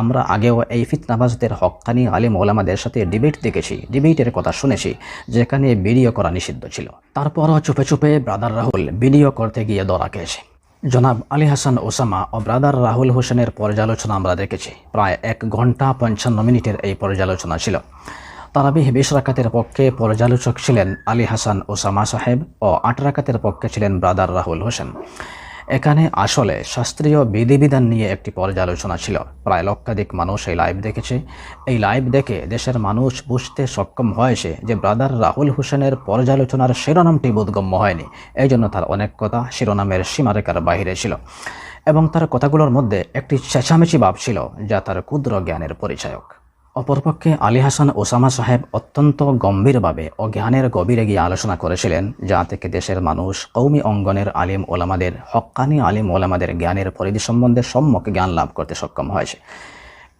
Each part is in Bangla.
আমরা আগেও এই ফিতনাবাজদের হক্কানি আলিম ওলামাদের সাথে ডিবেট দেখেছি ডিবেটের কথা শুনেছি, যেখানে ভিডিও করা নিষিদ্ধ ছিল। তারপরও চুপে চুপে ব্রাদার রাহুল ভিডিও করতে গিয়ে দরা খেয়েছে। জনাব আলী হাসান ওসামা ও ব্রাদার রাহুল হোসেনের পর্যালোচনা আমরা দেখেছি। প্রায় এক ঘণ্টা পঞ্চান্ন মিনিটের এই পর্যালোচনা ছিল। তারাবিহ বিশ রাকাতের পক্ষে পর্যালোচক ছিলেন আলী হাসান ওসামা সাহেব ও আট রাকাতের পক্ষে ছিলেন ব্রাদার রাহুল হোসেন। এখানে আসলে শাস্ত্রীয় বিধিবিধান নিয়ে একটি পর্যালোচনা ছিল। প্রায় লক্ষাধিক মানুষ এই লাইভ দেখেছে। এই লাইভ দেখে দেশের মানুষ বুঝতে সক্ষম হয়েছে যে ব্রাদার রাহুল হোসেনের পর্যালোচনার শিরোনামটি বোধগম্য হয়নি। এই জন্য তার অনেক কথা শিরোনামের সীমারেখার বাহিরে ছিল এবং তার কথাগুলোর মধ্যে একটি চেঁচামেচি ভাব ছিল, যা তার ক্ষুদ্র জ্ঞানের পরিচায়ক। অপরপক্ষে আলী হাসান ওসামা সাহেব অত্যন্ত গম্ভীরভাবে ও জ্ঞানের গভীরে গিয়ে আলোচনা করেছিলেন, যা থেকে দেশের মানুষ কৌমি অঙ্গনের আলিম ওলামাদের, হক্কানি আলিম ওলামাদের জ্ঞানের পরিধি সম্বন্ধে সম্যক জ্ঞান লাভ করতে সক্ষম হয়েছে।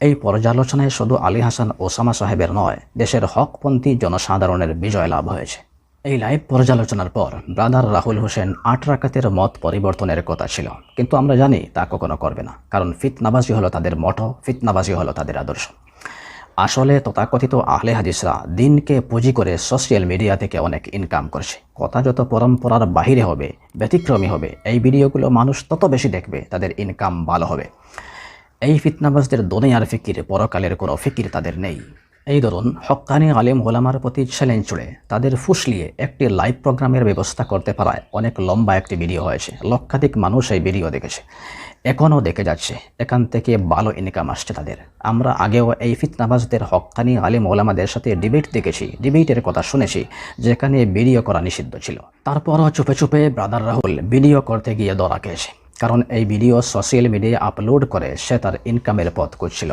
এই পর্যালোচনায় শুধু আলী হাসান ওসামা সাহেবের নয়, দেশের হকপন্থী জনসাধারণের বিজয় লাভ হয়েছে। এই লাইভ পর্যালোচনার পর ব্রাদার রাহুল হোসেন আট রাকাতের মত পরিবর্তনের কথা ছিল, কিন্তু আমরা জানি তা কখনো করবে না, কারণ ফিতনাবাজি হলো তাদের মঠো, ফিতনাবাজি হলো তাদের আদর্শ। আসলে তথাকথিত আহলে হাদিসরা দিনকে পুঁজি করে সোশ্যাল মিডিয়া থেকে অনেক ইনকাম করছে। কথা যত পরম্পরার বাহিরে হবে, ব্যতিক্রমী হবে, এই ভিডিওগুলো মানুষ তত বেশি দেখবে, তাদের ইনকাম ভালো হবে। এই ফিতনাবাজদের দুনিয়ার ফিকির, পরকালের কোনো ফিকির তাদের নেই। এই ধরুন, হক্কানি আলিম হোলামার প্রতি চ্যালেঞ্জ চড়ে তাদের ফুসলিয়ে একটি লাইভ প্রোগ্রামের ব্যবস্থা করতে পারায় অনেক লম্বা একটি ভিডিও হয়েছে। লক্ষাধিক মানুষ এই ভিডিও দেখেছে। এখনও দেখে যাচ্ছে। এখান থেকে ভালো ইনকাম আসছে তাদের। আমরা আগেও এই ফিতনাবাজদের হক্কানি আলিম ওলামাদের সাথে ডিবেট দেখেছি ডিবেটের কথা শুনেছি, যেখানে ভিডিও করা নিষিদ্ধ ছিল। তারপরও চুপে চুপে ব্রাদার রাহুল ভিডিও করতে গিয়ে দরা খেয়েছে। কারণ এই ভিডিও সোশ্যাল মিডিয়ায় আপলোড করে সে তার ইনকামের পথ খুঁজছিল।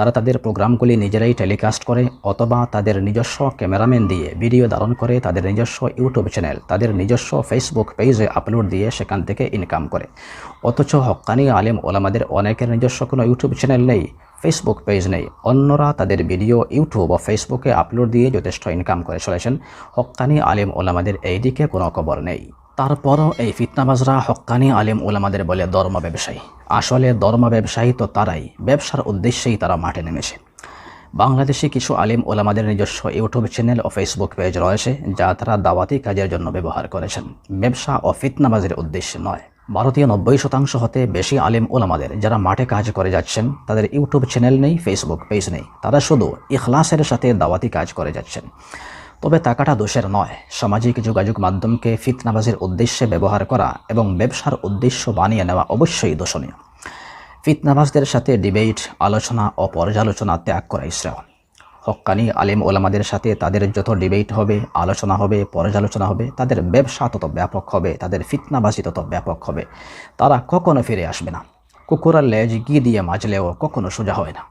তারা তাদের প্রোগ্রামগুলি নিজেরাই টেলিকাস্ট করে অথবা তাদের নিজস্ব ক্যামেরাম্যান দিয়ে ভিডিও ধারণ করে তাদের নিজস্ব ইউটিউব চ্যানেল তাদের নিজস্ব ফেসবুক পেজে আপলোড দিয়ে সেখান থেকে ইনকাম করে। অথচ হক্কানি আলিম ওলামাদের অনেকের নিজস্ব কোনো ইউটিউব চ্যানেল নেই ফেসবুক পেজ নেই। অন্যরা তাদের ভিডিও ইউটিউব ও ফেসবুকে আপলোড দিয়ে যথেষ্ট ইনকাম করে চলেছেন। হক্কানি আলিম ওলামাদের এই দিকে কোনো খবর নেই। তারপরও এই ফিতনাবাজরা হক্কানি আলিম ওলামাদের বলে ধর্ম ব্যবসায়ী। আসলে ধর্ম ব্যবসায়ী তো তারাই, ব্যবসার উদ্দেশ্যেই তারা মাঠে নেমেছে। বাংলাদেশে কিছু আলিম ওলামাদের নিজস্ব ইউটিউব চ্যানেল ও ফেসবুক পেজ রয়েছে, যা তারা দাওয়াতি কাজের জন্য ব্যবহার করেছেন। ব্যবসা ও ফিতনাবাজের উদ্দেশ্যে নয়। ভারতীয় নব্বই শতাংশ হতে বেশি আলিম ওলামাদের যারা মাঠে কাজ করে যাচ্ছেন, তাদের ইউটিউব চ্যানেল নেই, ফেসবুক পেজ নেই। তারা শুধু ইখলাসের সাথে দাওয়াতি কাজ করে যাচ্ছেন। তবে টাকাটা দোষের নয়। সামাজিক যোগাযোগ মাধ্যমকে ফিতনাবাজির উদ্দেশ্যে ব্যবহার করা এবং ব্যবসার উদ্দেশ্য বানিয়ে নেওয়া অবশ্যই দোষণীয়। ফিতনাবাজদের সাথে ডিবেট, আলোচনা ও পর্যালোচনা ত্যাগ করা শ্রেয়। হক্কানি আলিম ওলামাদের সাথে তাদের যত ডিবেট হবে, আলোচনা হবে, পর্যালোচনা হবে, তাদের ব্যবসা তত ব্যাপক হবে, তাদের ফিতনাবাজি তত ব্যাপক হবে। তারা কখনো ফিরে আসবে না। কুকুরের লেজ গি দিয়ে মাজলেও কখনো সোজা হয় না।